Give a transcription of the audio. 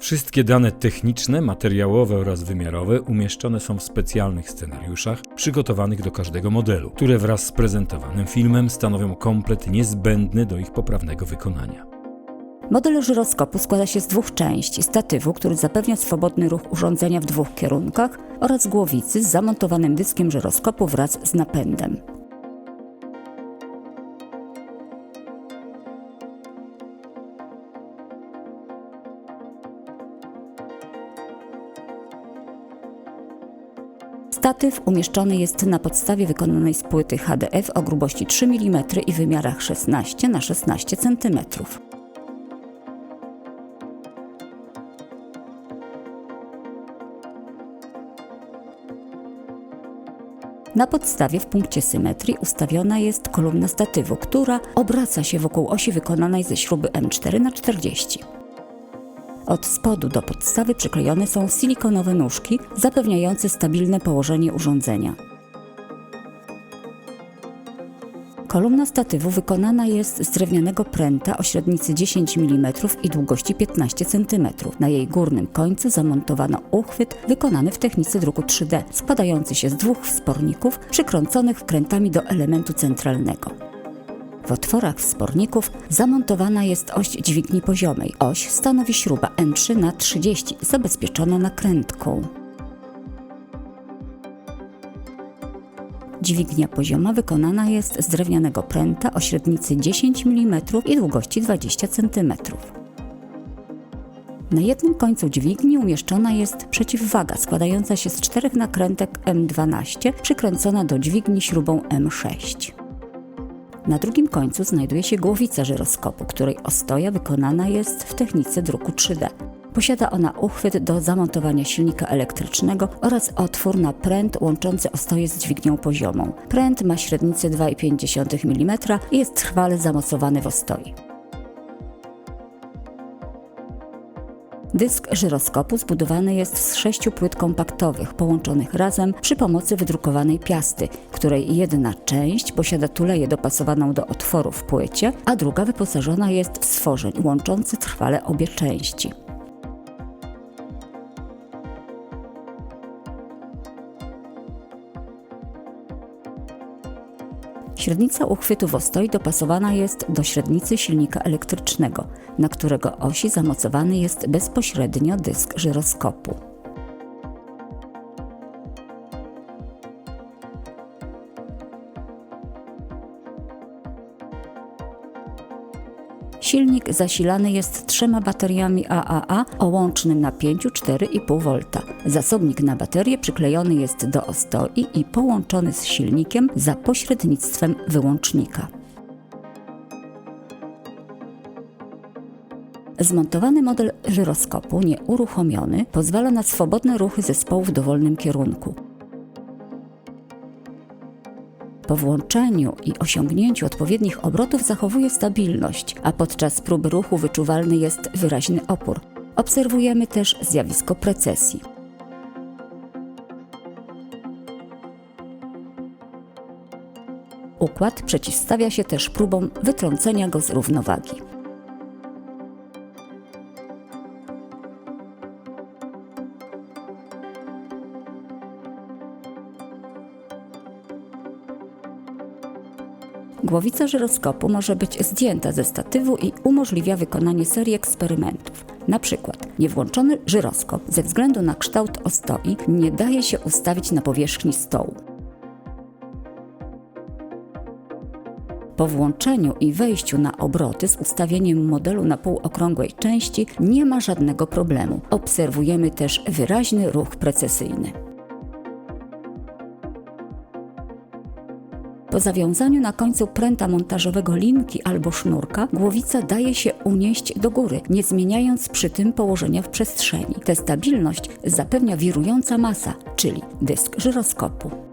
Wszystkie dane techniczne, materiałowe oraz wymiarowe umieszczone są w specjalnych scenariuszach przygotowanych do każdego modelu, które wraz z prezentowanym filmem stanowią komplet niezbędny do ich poprawnego wykonania. Model żyroskopu składa się z dwóch części: statywu, który zapewnia swobodny ruch urządzenia w dwóch kierunkach, oraz głowicy z zamontowanym dyskiem żyroskopu wraz z napędem. Statyw umieszczony jest na podstawie wykonanej z płyty HDF o grubości 3 mm i wymiarach 16 na 16 cm. Na podstawie w punkcie symetrii ustawiona jest kolumna statywu, która obraca się wokół osi wykonanej ze śruby M4 na 40. Od spodu do podstawy przyklejone są silikonowe nóżki zapewniające stabilne położenie urządzenia. Kolumna statywu wykonana jest z drewnianego pręta o średnicy 10 mm i długości 15 cm. Na jej górnym końcu zamontowano uchwyt wykonany w technice druku 3D, składający się z dwóch wsporników przykręconych wkrętami do elementu centralnego. W otworach wsporników zamontowana jest oś dźwigni poziomej. Oś stanowi śruba M3 na 30 zabezpieczona nakrętką. Dźwignia pozioma wykonana jest z drewnianego pręta o średnicy 10 mm i długości 20 cm. Na jednym końcu dźwigni umieszczona jest przeciwwaga składająca się z czterech nakrętek M12 przykręcona do dźwigni śrubą M6. Na drugim końcu znajduje się głowica żyroskopu, której ostoja wykonana jest w technice druku 3D. Posiada ona uchwyt do zamontowania silnika elektrycznego oraz otwór na pręt łączący ostoję z dźwignią poziomą. Pręt ma średnicę 2,5 mm i jest trwale zamocowany w ostoi. Dysk żyroskopu zbudowany jest z sześciu płyt kompaktowych połączonych razem przy pomocy wydrukowanej piasty, której jedna część posiada tuleję dopasowaną do otworu w płycie, a druga wyposażona jest w stworzeń łączący trwale obie części. Średnica uchwytu w ostoi dopasowana jest do średnicy silnika elektrycznego, na którego osi zamocowany jest bezpośrednio dysk żyroskopu. Silnik zasilany jest trzema bateriami AAA o łącznym napięciu 4,5 V. Zasobnik na baterię przyklejony jest do ostoi i połączony z silnikiem za pośrednictwem wyłącznika. Zmontowany model żyroskopu, nieuruchomiony, pozwala na swobodne ruchy zespołu w dowolnym kierunku. Po włączeniu i osiągnięciu odpowiednich obrotów zachowuje stabilność, a podczas próby ruchu wyczuwalny jest wyraźny opór. Obserwujemy też zjawisko precesji. Układ przeciwstawia się też próbom wytrącenia go z równowagi. Głowica żyroskopu może być zdjęta ze statywu i umożliwia wykonanie serii eksperymentów. Na przykład niewłączony żyroskop ze względu na kształt ostoi nie daje się ustawić na powierzchni stołu. Po włączeniu i wejściu na obroty z ustawieniem modelu na półokrągłej części nie ma żadnego problemu. Obserwujemy też wyraźny ruch precesyjny. Po zawiązaniu na końcu pręta montażowego linki albo sznurka, głowica daje się unieść do góry, nie zmieniając przy tym położenia w przestrzeni. Tę stabilność zapewnia wirująca masa, czyli dysk żyroskopu.